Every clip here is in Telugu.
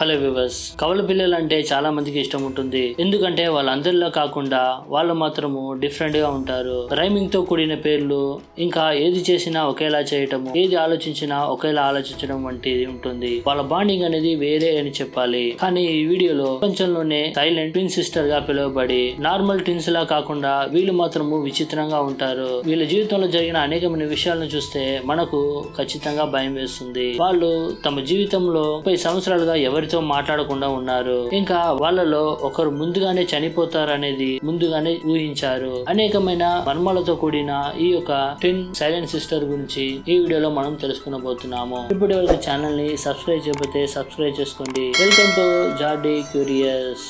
హలో వివర్స్ కవల పిల్లలు అంటే చాలా మందికి ఇష్టం ఉంటుంది. ఎందుకంటే వాళ్ళందరిలో కాకుండా వాళ్ళు మాత్రము డిఫరెంట్గా ఉంటారు. రైమింగ్తో కూడిన పేర్లు ఇంకా ఏది చేసినా ఒకేలా చేయటము ఏది ఆలోచించినా ఒకేలా ఆలోచించడం వంటిది ఉంటుంది. వాళ్ళ బాండింగ్ అనేది వేరే అని చెప్పాలి. కానీ ఈ వీడియోలో ప్రపంచంలోనే సైలెంట్ ట్విన్ సిస్టర్గా పిలువబడి నార్మల్ ట్విన్స్ లా కాకుండా వీళ్ళు మాత్రము విచిత్రంగా ఉంటారు. వీళ్ళ జీవితంలో జరిగిన అనేకమైన విషయాలను చూస్తే మనకు ఖచ్చితంగా భయం వేస్తుంది. వాళ్ళు తమ జీవితంలో ముప్పై సంవత్సరాలుగా ఎవరితో మాట్లాడకుండా ఉన్నారు. ఇంకా వాళ్ళలో ఒకరు ముందుగానే చనిపోతారు అనేది ముందుగానే ఊహించారు. అనేకమైన మర్మాలతో కూడిన ఈ యొక్క టిన్ సైలెంట్ సిస్టర్ గురించి ఈ వీడియోలో మనం తెలుసుకునబోతున్నాము. ఇప్పటి వరకు ఛానల్ని సబ్స్క్రైబ్ చేయకపోతే సబ్స్క్రైబ్ చేసుకోండి. వెల్కమ్ టు జాడీ క్యూరియస్.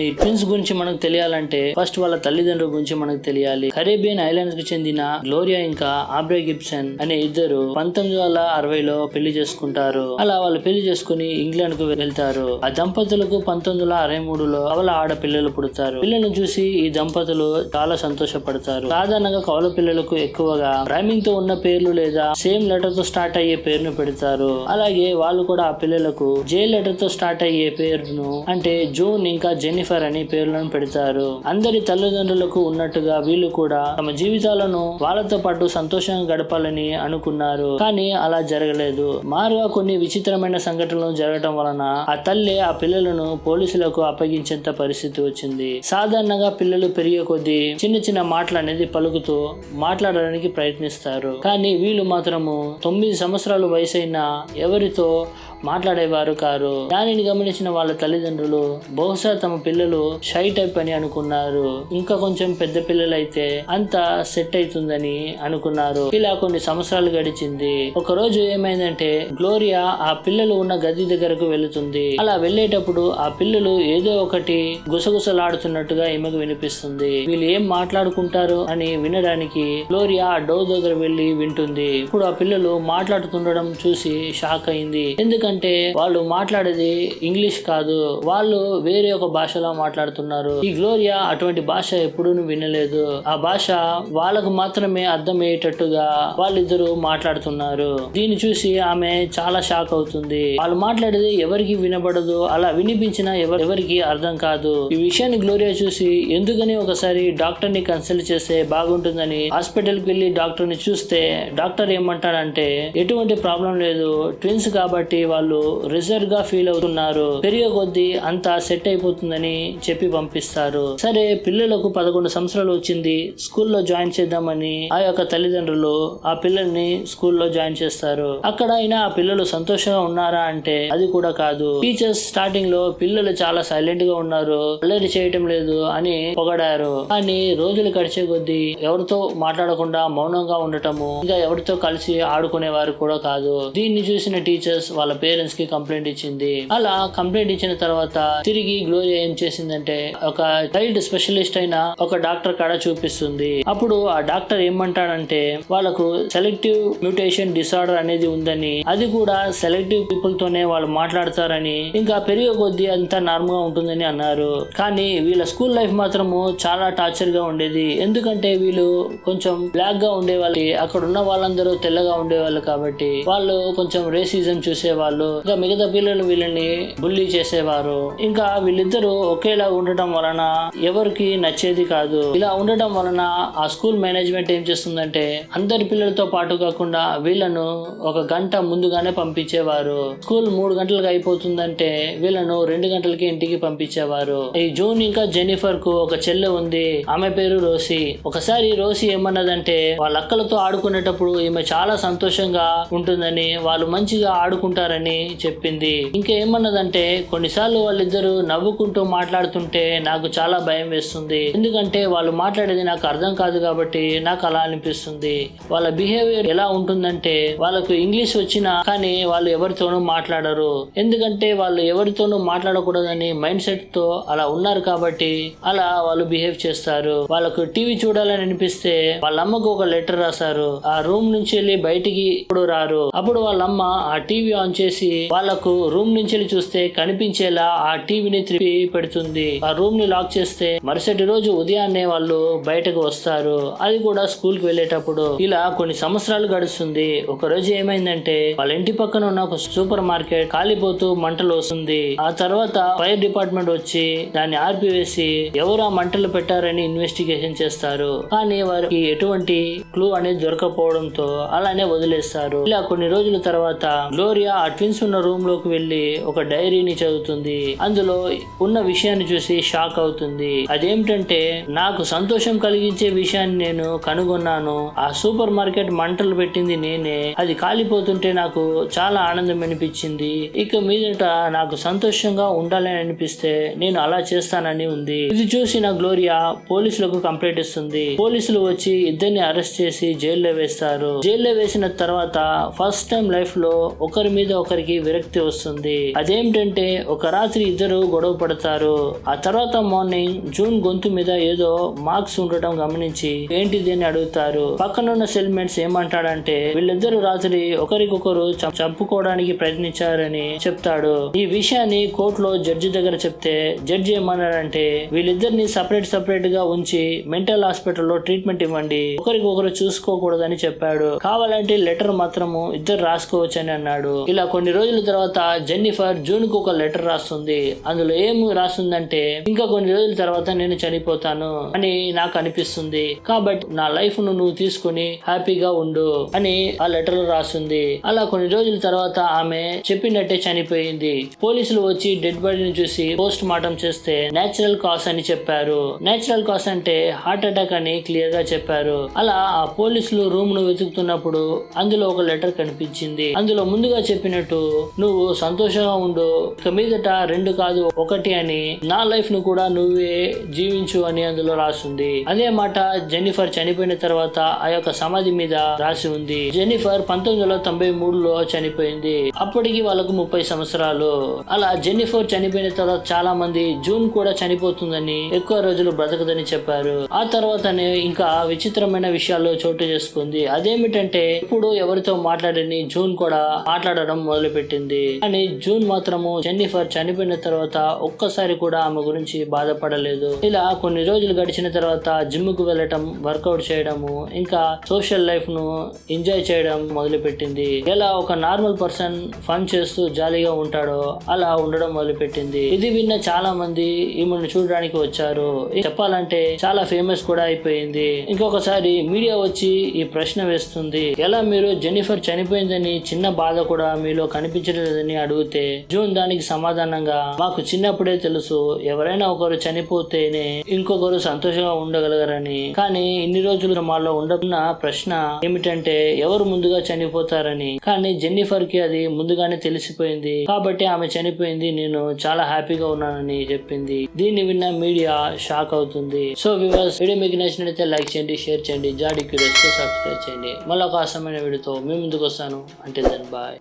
ఈ ట్విన్స్ గురించి మనకు తెలియాలంటే ఫస్ట్ వాళ్ళ తల్లిదండ్రుల గురించి మనకు తెలియాలి. కరేబియన్ ఐలాండ్స్కి చెందిన గ్లోరియా ఇంకా ఆబ్రే గిబ్సన్ అనే ఇద్దరు పంతొమ్మిది వందల అరవైలో పెళ్ళి చేసుకుంటారు. అలా వాళ్ళు పెళ్ళి చేసుకుని ఇంగ్లాండ్కు వెళ్తారు. ఆ దంపతులకు పంతొమ్మిది వందల అరవై మూడులో కవల ఆడపిల్లలు పుడతారు. పిల్లలను చూసి ఈ దంపతులు చాలా సంతోషపడతారు. సాధారణంగా కవల పిల్లలకు ఎక్కువగా రైమింగ్తో ఉన్న పేర్లు లేదా సేమ్ లెటర్తో స్టార్ట్ అయ్యే పేరును పెడతారు. అలాగే వాళ్ళు కూడా ఆ పిల్లలకు జే లెటర్తో స్టార్ట్ అయ్యే పేరును అంటే జూన్ ఇంకా జెన్నిఫర్ అని పేర్లను పెడతారు. అందరి తల్లిదండ్రులకు ఉన్నట్టుగా వీళ్ళు కూడా తమ జీవితాలను వాళ్ళతో పాటు సంతోషంగా గడపాలని అనుకున్నారు. కానీ అలా జరగలేదు. మారుగా కొన్ని విచిత్రమైన సంఘటనలు జరగటం వలన ఆ తల్లి ఆ పిల్లలను పోలీసులకు అప్పగించేంత పరిస్థితి వచ్చింది. సాధారణంగా పిల్లలు పెరిగే కొద్దీ చిన్న చిన్న మాటలు అనేది పలుకుతూ మాట్లాడడానికి ప్రయత్నిస్తారు. కానీ వీళ్ళు మాత్రము తొమ్మిది సంవత్సరాలు వయసైన ఎవరితో మాట్లాడేవారు కారు. దానిని గమనించిన వాళ్ళ తల్లిదండ్రులు బహుశా తమ పిల్లలు పిల్లలు షై టైప్ అని అనుకున్నారు. ఇంకా కొంచెం పెద్ద పిల్లలైతే అంత సెట్ అవుతుందని అనుకున్నారు. ఇలా కొన్ని సంవత్సరాలు గడిచింది. ఒక రోజు ఏమైందంటే గ్లోరియా ఆ పిల్లలు ఉన్న గది దగ్గరకు వెళుతుంది. అలా వెళ్ళేటప్పుడు ఆ పిల్లలు ఏదో ఒకటి గుసగుసలాడుతున్నట్టుగా ఈమెకు వినిపిస్తుంది. వీళ్ళు ఏం మాట్లాడుకుంటారు అని వినడానికి గ్లోరియా ఆ డోర్ దగ్గర వెళ్ళి వింటుంది. ఇప్పుడు ఆ పిల్లలు మాట్లాడుతుండడం చూసి షాక్ అయింది. ఎందుకంటే వాళ్ళు మాట్లాడేది ఇంగ్లీష్ కాదు. వాళ్ళు వేరే ఒక భాషలో మాట్లాడుతున్నారు. ఈ గ్లోరియా అటువంటి భాష ఎప్పుడూ వినలేదు. ఆ భాష వాళ్ళకు మాత్రమే అర్థమయ్యేటట్టుగా వాళ్ళిద్దరూ మాట్లాడుతున్నారు. దీన్ని చూసి ఆమె చాలా షాక్ అవుతుంది. వాళ్ళు మాట్లాడేది ఎవరికి వినబడదు అలా వినిపించినా ఎవరి ఎవరికి అర్థం కాదు. ఈ విషయాన్ని గ్లోరియా చూసి ఎందుకని ఒకసారి డాక్టర్ని కన్సల్ట్ చేస్తే బాగుంటుందని హాస్పిటల్కి వెళ్ళి డాక్టర్ని చూస్తే డాక్టర్ ఏమంటాడంటే ఎటువంటి ప్రాబ్లం లేదు. ట్విన్స్ కాబట్టి వాళ్ళు రిజర్వ్గా ఫీల్ అవుతున్నారు. పెరిగే కొద్దీ అంతా సెట్ అయిపోతుందని చెప్పి పంపిస్తారు. సరే పిల్లలకు పదకొండు సంవత్సరాలు వచ్చింది. స్కూల్లో జాయిన్ చేద్దామని ఆ యొక్క తల్లిదండ్రులు ఆ పిల్లల్ని స్కూల్లో జాయిన్ చేస్తారు. అక్కడ అయినా ఆ పిల్లలు సంతోషంగా ఉన్నారా అంటే అది కూడా కాదు. టీచర్స్ స్టార్టింగ్లో పిల్లలు చాలా సైలెంట్గా ఉన్నారు. అల్లరి చేయటం లేదు అని పొగడారు. కానీ రోజులు గడిచే కొద్దీ ఎవరితో మాట్లాడకుండా మౌనంగా ఉండటము ఇంకా ఎవరితో కలిసి ఆడుకునేవారు కూడా కాదు. దీన్ని చూసిన టీచర్స్ వాళ్ళ పేరెంట్స్కి కంప్లైంట్ ఇచ్చింది. అలా కంప్లైంట్ ఇచ్చిన తర్వాత తిరిగి గ్లోరియా ఏం చేసిందంటే ఒక చైల్డ్ స్పెషలిస్ట్ అయిన ఒక డాక్టర్ కాడ చూపిస్తుంది. అప్పుడు ఆ డాక్టర్ ఏమంటాడంటే వాళ్ళకు సెలెక్టివ్ మ్యూటేషన్ డిసార్డర్ అనేది ఉందని అది కూడా సెలెక్టివ్ పీపుల్ తోనే వాళ్ళు మాట్లాడతారని ఇంకా పెరిగే కొద్దీ అంతా నార్మల్గా ఉంటుందని అన్నారు. కానీ వీళ్ళ స్కూల్ లైఫ్ మాత్రము చాలా టార్చర్గా ఉండేది. ఎందుకంటే వీళ్ళు కొంచెం బ్లాక్గా ఉండేవాళ్ళు అక్కడ ఉన్న వాళ్ళందరూ తెల్లగా ఉండేవాళ్ళు కాబట్టి వాళ్ళు కొంచెం రేసిజం చూసేవాళ్ళు ఇంకా మిగతా పిల్లలు వీళ్ళని బుల్లీ చేసేవారు. ఇంకా వీళ్ళిద్దరూ ఒకేలా ఉండటం వలన ఎవరికి నచ్చేది కాదు. ఇలా ఉండటం వలన ఆ స్కూల్ మేనేజ్మెంట్ ఏం చేస్తుందంటే అందరి పిల్లలతో పాటు కాకుండా వీళ్ళను ఒక గంట ముందుగానే పంపించేవారు. స్కూల్ మూడు గంటలకు అయిపోతుందంటే వీళ్ళను రెండు గంటలకి ఇంటికి పంపించేవారు. ఈ జూన్ ఇంకా జెనిఫర్కు ఒక చెల్లె ఉంది. ఆమె పేరు రోసి. ఒకసారి రోసి ఏమన్నదంటే వాళ్ళ అక్కలతో ఆడుకునేటప్పుడు ఈమె చాలా సంతోషంగా ఉంటుందని వాళ్ళు మంచిగా ఆడుకుంటారని చెప్పింది. ఇంకా ఏమన్నదంటే కొన్నిసార్లు వాళ్ళిద్దరూ నవ్వుకుంటూ మాట్లాడుతుంటే నాకు చాలా భయం వేస్తుంది. ఎందుకంటే వాళ్ళు మాట్లాడేది నాకు అర్థం కాదు కాబట్టి నాకు అలా అనిపిస్తుంది. వాళ్ళ బిహేవియర్ ఎలా ఉంటుందంటే వాళ్ళకు ఇంగ్లీష్ వచ్చినా కానీ వాళ్ళు ఎవరితోనూ మాట్లాడరు. ఎందుకంటే వాళ్ళు ఎవరితోనూ మాట్లాడకూడదని మైండ్ సెట్తో అలా ఉన్నారు కాబట్టి అలా వాళ్ళు బిహేవ్ చేస్తారు. వాళ్ళకు టీవీ చూడాలని అనిపిస్తే వాళ్ళ అమ్మకు ఒక లెటర్ రాశారు. ఆ రూమ్ నుంచి వెళ్ళి బయటికి ఇప్పుడు రారు. అప్పుడు వాళ్ళ అమ్మ ఆ టీవీ ఆన్ చేసి వాళ్ళకు రూమ్ నుంచి వెళ్ళి చూస్తే కనిపించేలా ఆ టీవీని త్రిపి పెడుతుంది. పెడుతుంది. ఆ రూమ్ని లాక్ చేస్తే మరుసటి రోజు ఉదయాన్నే వాళ్ళు బయటకు వస్తారు. అది కూడా స్కూల్కి వెళ్ళేటప్పుడు. ఇలా కొన్ని సంవత్సరాలు గడుస్తుంది. ఒక రోజు ఏమైందంటే వాళ్ళ ఇంటి పక్కన ఉన్న ఒక సూపర్ మార్కెట్ కాలిపోతూ మంటలు వస్తుంది. ఆ తర్వాత ఫైర్ డిపార్ట్మెంట్ వచ్చి దాన్ని ఆర్పివేసి ఎవరు ఆ మంటలు పెట్టారని ఇన్వెస్టిగేషన్ చేస్తారు. కానీ వారికి ఎటువంటి క్లూ అనేది దొరకపోవడంతో అలానే వదిలేస్తారు. ఇలా కొన్ని రోజుల తర్వాత గ్లోరియా ఆ ట్విన్స్ ఉన్న రూమ్లోకి వెళ్ళి ఒక డైరీని చదువుతుంది. అందులో ఉన్న విషయాన్ని చూసి షాక్ అవుతుంది. అదేమిటంటే నాకు సంతోషం కలిగించే విషయాన్ని నేను కనుగొన్నాను. ఆ సూపర్ మార్కెట్ మంటలు పెట్టింది నేనే. అది కాలిపోతుంటే నాకు చాలా ఆనందం అనిపించింది. ఇక మీదట నాకు సంతోషంగా ఉండాలని అనిపిస్తే నేను అలా చేస్తానని ఉంది. ఇది చూసిన గ్లోరియా పోలీసులకు కంప్లైంట్ ఇస్తుంది. పోలీసులు వచ్చి ఇద్దరిని అరెస్ట్ చేసి జైల్లో వేస్తారు. జైల్లో వేసిన తర్వాత ఫస్ట్ టైం లైఫ్లో ఒకరి మీద ఒకరికి విరక్తి వస్తుంది. అదేమిటంటే ఒక రాత్రి ఇద్దరు గొడవ పడతారు. ఆ తర్వాత మార్నింగ్ జూన్ గొంతు మీద ఏదో మార్క్స్ ఉండటం గమనించి ఏంటిది అని అడుగుతారు. పక్కనున్న సెల్మెంట్స్ ఏమంటాడంటే వీళ్ళిద్దరు రాత్రి ఒకరికొకరు చంపుకోవడానికి ప్రయత్నించారని చెప్తాడు. ఈ విషయాన్ని కోర్టులో జడ్జి దగ్గర చెప్తే జడ్జి ఏమన్నాడంటే వీళ్ళిద్దరిని సపరేట్ సపరేట్గా ఉంచి మెంటల్ హాస్పిటల్లో ట్రీట్మెంట్ ఇవ్వండి ఒకరికొకరు చూసుకోకూడదని చెప్పాడు. కావాలంటే లెటర్ మాత్రము ఇద్దరు రాసుకోవచ్చని అన్నాడు. ఇలా కొన్ని రోజుల తర్వాత జెన్నిఫర్ జూన్కు ఒక లెటర్ రాస్తుంది. అందులో ఏం రాస్తుందంటే ఇంకా కొన్ని రోజుల తర్వాత నేను చనిపోతాను అని నాకు అనిపిస్తుంది. కాబట్టి నా లైఫ్ను నువ్వు తీసుకుని హ్యాపీగా ఉండు అని ఆ లెటర్ రాస్తుంది అలా కొన్ని రోజుల తర్వాత ఆమె చెప్పినట్టే చనిపోయింది. పోలీసులు వచ్చి డెడ్ బాడీని చూసి పోస్ట్ మార్టం చేస్తే నేచురల్ కాస్ అని చెప్పారు. నేచురల్ కాస్ అంటే హార్ట్ అటాక్ అని క్లియర్గా చెప్పారు. అలా ఆ పోలీసులు రూమ్ను వెతుకుతున్నప్పుడు అందులో ఒక లెటర్ కనిపించింది. అందులో ముందుగా చెప్పినట్టు నువ్వు సంతోషంగా ఉండు. ఇక మీదట రెండు కాదు ఒకటి అని నా లైఫ్ను కూడా నువ్వే జీవించు అని అందులో రాస్తుంది అదే మాట జెన్నిఫర్ చనిపోయిన తర్వాత ఆ యొక్క సమాధి మీద రాసి ఉంది. జెన్నిఫర్ పంతొమ్మిది వందల తొంభై మూడులో చనిపోయింది. అప్పటికి వాళ్ళకు ముప్పై సంవత్సరాలు. అలా జెన్నిఫర్ చనిపోయిన తర్వాత చాలా మంది జూన్ కూడా చనిపోతుందని ఎక్కువ రోజులు బ్రతకదని చెప్పారు. ఆ తర్వాతనే ఇంకా విచిత్రమైన విషయాలు చోటు చేసుకుంది. అదేమిటంటే ఇప్పుడు ఎవరితో మాట్లాడని జూన్ కూడా మాట్లాడడం మొదలు పెట్టింది కానీ జూన్ మాత్రము జెన్నిఫర్ చనిపోయిన తర్వాత ఒక్కసారి కూడా ఆమె గురించి బాధపడలేదు. ఇలా కొన్ని రోజులు గడిచిన తర్వాత జిమ్కు వెళ్ళటం వర్కౌట్ చేయడము ఇంకా సోషల్ లైఫ్ను ఎంజాయ్ చేయడం మొదలు పెట్టింది ఎలా ఒక నార్మల్ పర్సన్ ఫన్ చేస్తూ జాలీగా ఉంటాడో అలా ఉండడం మొదలు పెట్టింది ఇది విన్న చాలా మంది ఈమెను చూడడానికి వచ్చారు. చెప్పాలంటే చాలా ఫేమస్ కూడా అయిపోయింది. ఇంకొకసారి మీడియా వచ్చి ఈ ప్రశ్న వేస్తుంది. ఎలా మీరు జెనిఫర్ చనిపోయిందని చిన్న బాధ కూడా మీలో కనిపించలేదని అడిగితే జూన్ దానికి సమాధానంగా మాకు చిన్నప్పుడే తెలుసు ఎవరైనా ఒకరు చనిపోతేనే ఇంకొకరు సంతోషంగా ఉండగలగరని. కానీ ఇన్ని రోజులు మాలో ఉండకున్న ప్రశ్న ఏమిటంటే ఎవరు ముందుగా చనిపోతారని. కానీ జెన్నిఫర్కి అది ముందుగానే తెలిసిపోయింది. కాబట్టి ఆమె చనిపోయింది నేను చాలా హ్యాపీగా ఉన్నానని చెప్పింది. దీన్ని విన్న మీడియా షాక్ అవుతుంది. సో వివర్స్ వీడియో మీకు నచ్చినట్లయితే లైక్ చేయండి షేర్ చేయండి జాడీ క్యూరియస్ సబ్స్క్రైబ్ చేయండి. మళ్ళీ ఒక అసమైన వీడియోతో మీ ముందుకు వస్తాను. అంటే దాని బాయ్.